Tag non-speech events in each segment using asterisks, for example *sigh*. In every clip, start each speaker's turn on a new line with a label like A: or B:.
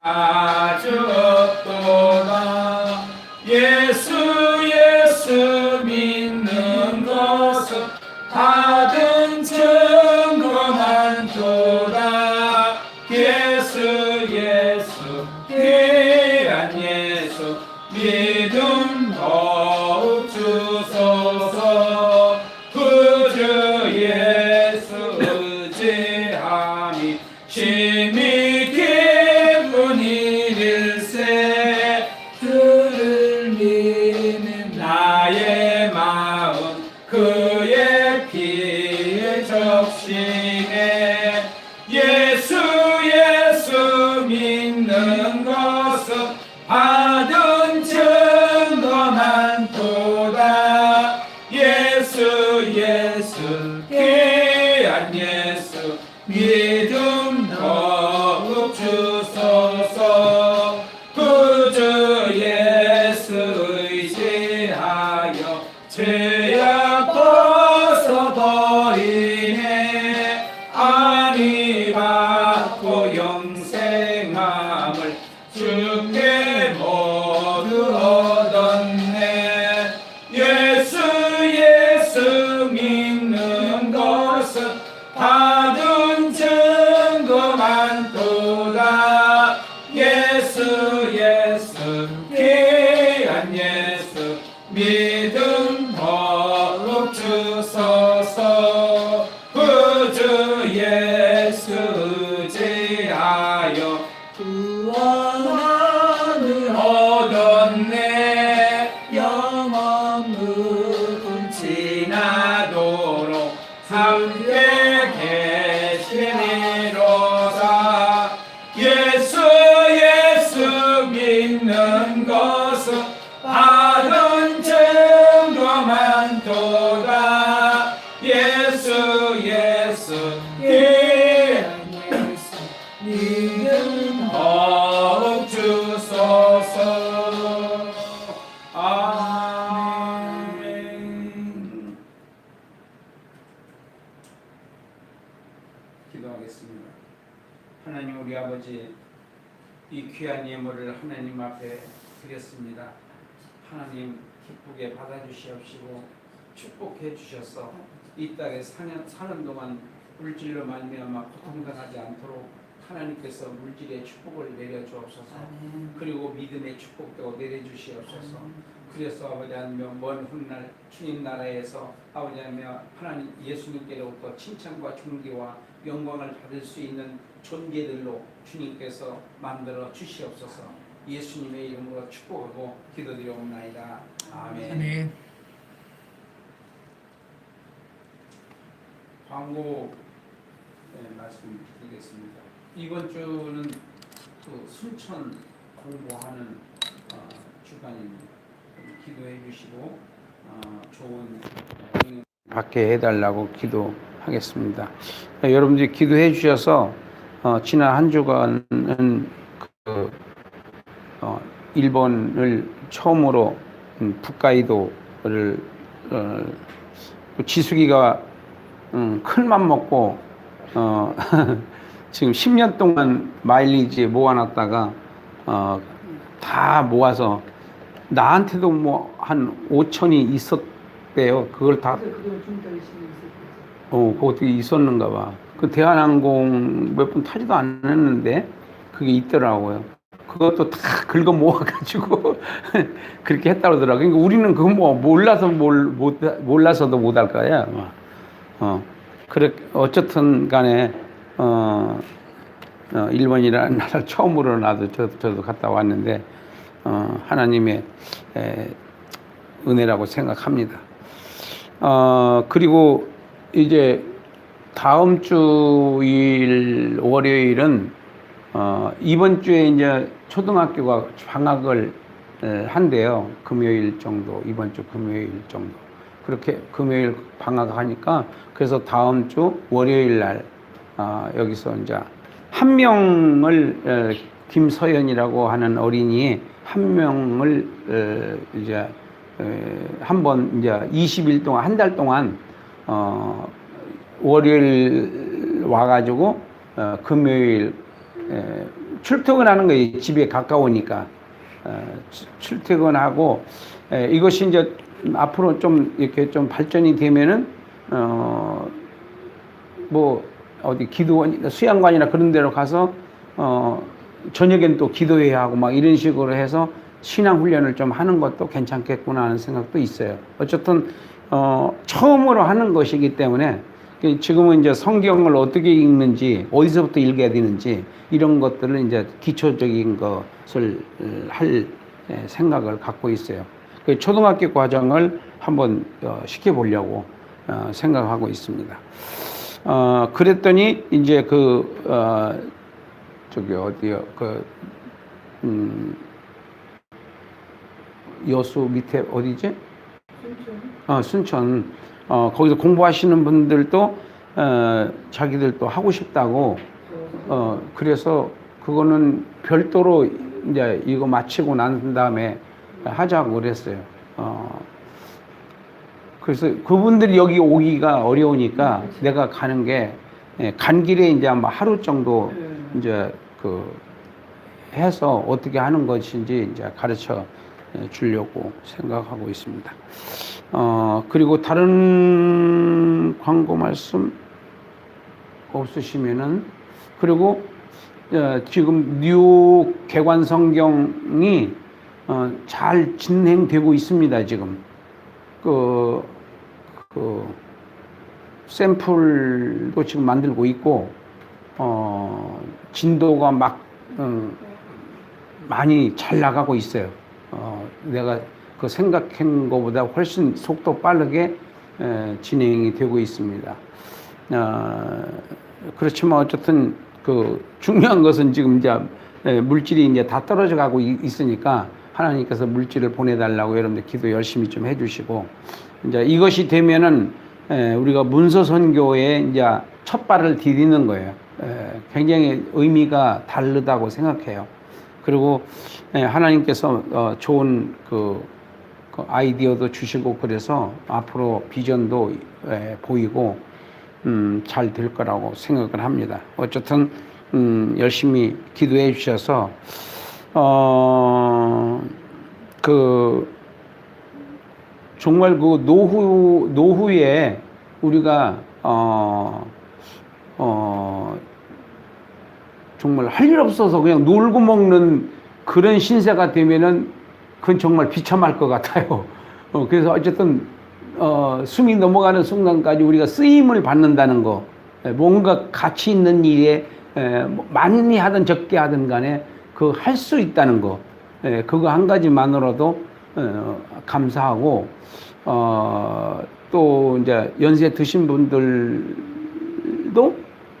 A: 아주 없도다. 예수 예수 믿는 것은 받은 증거만 도다. 예수 예수 귀한 예수 믿음 더욱 주소서. 구주 예수 의지 의지하여 구원을 얻었네. 영원 무분 지나도록 함께 계시니로다 예수 예수 믿는 것은 받은 증거만 도다. 예수 예수 예물을 하나님 앞에 드렸습니다 하나님 기쁘게 받아주시옵시고 축복해 주셔서 이 땅에 사는, 사는 동안 물질로 말미암아 고통당하지 않도록 하나님께서 물질의 축복을 내려 주옵소서. 그리고 믿음의 축복도 내려 주시옵소서. 그래서 아버지 하나님 먼 훗날 주님 나라에서 아버지 하나님 예수님께로부터 칭찬과 존귀와 영광을 받을 수 있는 존재들로 주님께서 만들어 주시옵소서. 예수님의 이름으로 축복하고 기도드리옵나이다. 아멘.
B: 아멘.
A: 광고 네, 말씀드리겠습니다. 이번 주는 그 순천 공부하는 어, 주간입니다. 기도해 주시고 어, 좋은 받게 해달라고 기도 하겠습니다. 네, 여러분들이 기도해 주셔서 어, 지난 한 주간은 그 어, 일본을 처음으로 음, 북가이도를 어, 그 지수기가 음, 큰맘 먹고 어, *laughs* 지금 10년 동안 마일리지 모아놨다가 어, 다 모아서 나한테도 뭐 한 5천이 있었대요. 그걸 다 어, 그것도 있었는가 봐. 그 대한항공 몇번 타지도 않았는데 그게 있더라고요. 그것도 다 긁어 모아가지고 *laughs* 그렇게 했다고 그러더라고요. 그러니까 우리는 그거 뭐 몰라서 몰, 못, 몰라서도 못 할 거야. 어, 그래, 어쨌든 간에, 어, 어, 일본이라는 나라를 처음으로 나도 저, 저도 갔다 왔는데, 어, 하나님의 에, 은혜라고 생각합니다. 어, 그리고 이제 다음 주일 월요일은 어, 이번 주에 이제 초등학교가 방학을 에, 한대요. 금요일 정도, 이번 주 금요일 정도. 그렇게 금요일 방학하니까 그래서 다음 주 월요일 날 아, 여기서 이제 한 명을 에, 김서연이라고 하는 어린이 한 명을 에, 이제 한 번 이제 20일 동안 한 달 동안 어, 월요일 와가지고 어, 금요일 에, 출퇴근하는 거예요. 집에 가까우니까 어, 출- 출퇴근하고 에, 이것이 이제 앞으로 좀 이렇게 좀 발전이 되면은 어, 뭐 어디 기도원 수양관이나 그런 데로 가서 어 저녁엔 또 기도해야 하고 막 이런 식으로 해서 신앙 훈련을 좀 하는 것도 괜찮겠구나 하는 생각도 있어요. 어쨌든 어 처음으로 하는 것이기 때문에 그 지금은 이제 성경을 어떻게 읽는지 어디서부터 읽어야 되는지 이런 것들을 이제 기초적인 것을 할 예, 생각을 갖고 있어요. 그 초등학교 과정을 한번 어, 시켜 보려고 어, 생각하고 있습니다. 어, 그랬더니 이제 그, 어, 저기 어디요, 그, 음, 여수 밑에 어디지? 어, 순천. 어, 거기서 공부하시는 분들도, 어, 자기들도 하고 싶다고, 어, 그래서 그거는 별도로 이제 이거 마치고 난 다음에 하자고 그랬어요. 어, 그래서 그분들이 여기 오기가 어려우니까 내가 가는 게, 예, 간 길에 이제 아마 하루 정도 이제 그 해서 어떻게 하는 것인지 이제 가르쳐 예, 주려고 생각하고 있습니다. 어, 그리고 다른 광고 말씀 없으시면은, 그리고 어, 지금 뉴 개관 성경이 어, 잘 진행되고 있습니다, 지금. 그, 그, 샘플도 지금 만들고 있고, 어, 진도가 막, 음, 많이 잘 나가고 있어요. 어, 내가 그 생각한 것보다 훨씬 속도 빠르게 에, 진행이 되고 있습니다. 어, 그렇지만 어쨌든 그 중요한 것은 지금 이제 에, 물질이 이제 다 떨어져 가고 이- 있으니까 하나님께서 물질을 보내달라고 여러분들 기도 열심히 좀 해주시고 이제 이것이 되면은 에, 우리가 문서 선교에 이제 첫 발을 디디는 거예요. 에, 굉장히 의미가 다르다고 생각해요. 그리고 에, 하나님께서 어, 좋은 그, 그 아이디어도 주시고 그래서 앞으로 비전도 에, 보이고 음, 잘 될 거라고 생각을 합니다. 어쨌든 음, 열심히 기도해 주셔서 어, 그 정말 그 노후 노후에 우리가 어, 어, 정말 할 일 없어서 그냥 놀고 먹는 그런 신세가 되면은 그건 정말 비참할 것 같아요. *laughs* 어, 그래서 어쨌든 어, 숨이 넘어가는 순간까지 우리가 쓰임을 받는다는 거, 에, 뭔가 가치 있는 일에 에, 뭐 많이 하든 적게 하든 간에 그 할 수 있다는 거, 에, 그거 한 가지만으로도 어, 감사하고 어, 또 이제 연세 드신 분들도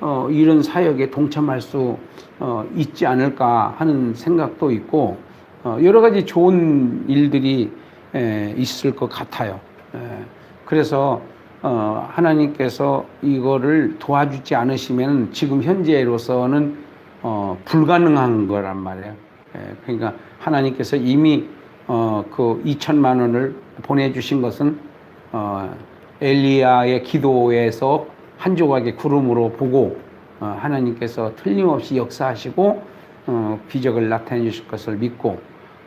A: 어, 이런 사역에 동참할 수 어, 있지 않을까 하는 생각도 있고 어, 여러 가지 좋은 일들이 에, 있을 것 같아요. 에, 그래서 어, 하나님께서 이거를 도와주지 않으시면 지금 현재로서는 어, 불가능한 거란 말이에요. 에, 그러니까 하나님께서 이미 어, 그 2천만 원을 보내주신 것은 어, 엘리야의 기도에서 한 조각의 구름으로 보고 어, 하나님께서 틀림없이 역사하시고 어, 기적을 나타내 주실 것을 믿고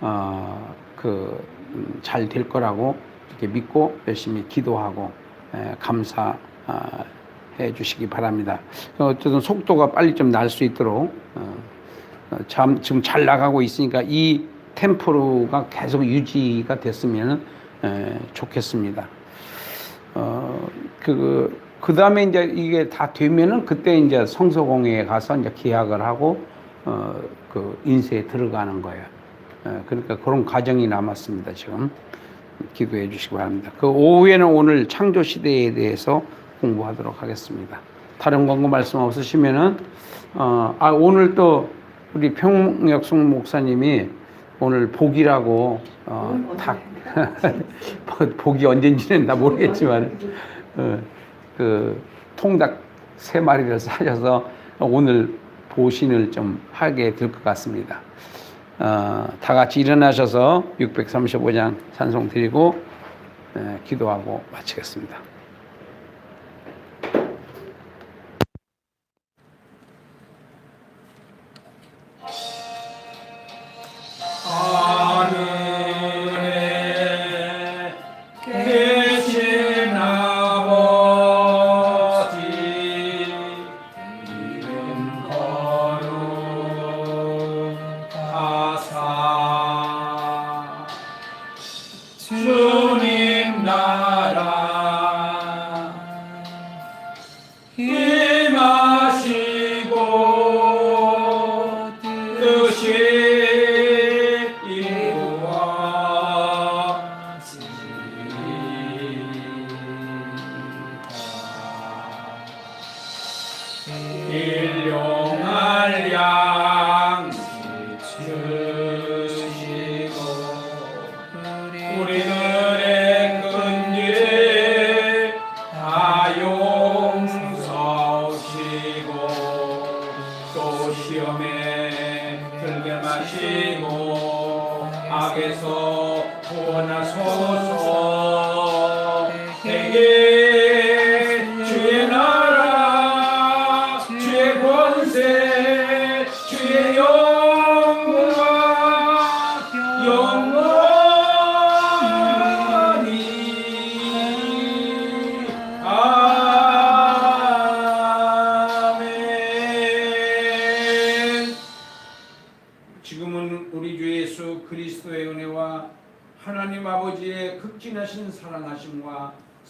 A: 어, 그잘 될 거라고 이렇게 믿고 열심히 기도하고 에, 감사해 주시기 바랍니다. 어쨌든 속도가 빨리 좀 날 수 있도록 참 지금 잘 나가고 있으니까 이 템포가 계속 유지가 됐으면 에, 좋겠습니다. 어, 그, 그 다음에 이제 이게 다 되면은 그때 이제 성서공회에 가서 이제 계약을 하고, 어, 그 인쇄에 들어가는 거예요. 에, 그러니까 그런 과정이 남았습니다, 지금. 기도해 주시기 바랍니다. 그 오후에는 오늘 창조 시대에 대해서 공부하도록 하겠습니다. 다른 광고 말씀 없으시면은, 어, 아, 오늘 또 우리 평역승 목사님이 오늘 복이라고, 어, 닭, *laughs* 복이 언젠지는 나 모르겠지만, 어, 그 통닭 세 마리를 *laughs* 사셔서 오늘 보신을 좀 하게 될 것 같습니다. 어, 다 같이 일어나셔서 635장 찬송 드리고 에, 기도하고 마치겠습니다.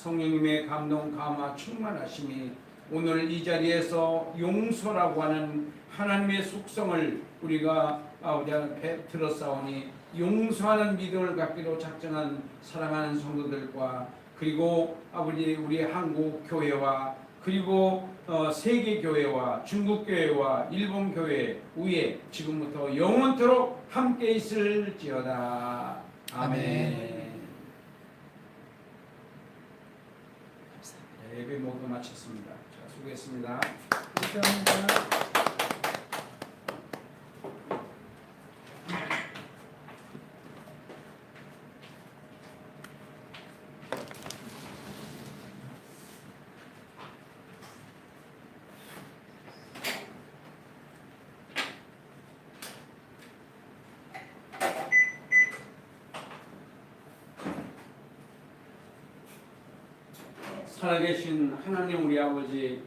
A: 성령님의 감동 감화 충만하심이 오늘 이 자리에서 용서라고 하는 하나님의 속성을 우리가 아버지 앞에 들었사오니 용서하는 믿음을 갖기로 작정한 사랑하는 성도들과 그리고 아버지 우리 한국 교회와 그리고 어, 세계 교회와 중국 교회와 일본 교회 위에 지금부터 영원토록 함께 있을지어다. 아멘. 네, 예배 모두 마쳤습니다. 자, 수고했습니다.
B: 감사합니다.
A: 살아계신 하나님 우리 아버지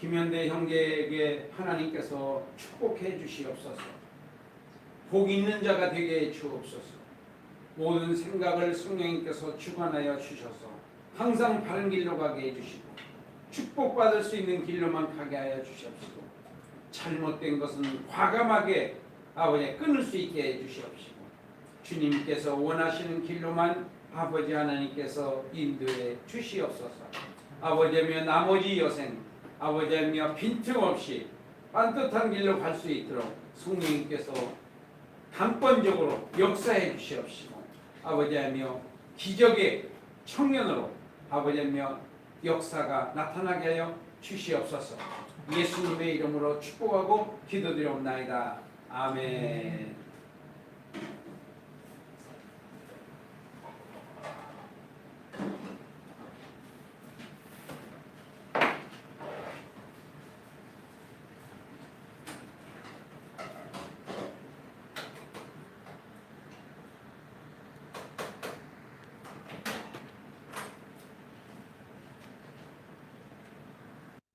A: 김현대 형제에게 하나님께서 축복해 주시옵소서. 복 있는 자가 되게 해 주옵소서. 모든 생각을 성령님께서 주관하여 주셔서 항상 바른 길로 가게 해 주시고 축복받을 수 있는 길로만 가게 하여 주시옵시고 잘못된 것은 과감하게 아버지 끊을 수 있게 해 주시옵시고 주님께서 원하시는 길로만 아버지 하나님께서 인도해 주시옵소서. 아버지며 나머지 여생 아버지며 빈틈없이 반듯한 길로 갈 수 있도록 성령님께서 단번적으로 역사해 주시옵시고 아버지며 기적의 청년으로 아버지며 역사가 나타나게 하여 주시옵소서. 예수님의 이름으로 축복하고 기도드리옵나이다. 아멘.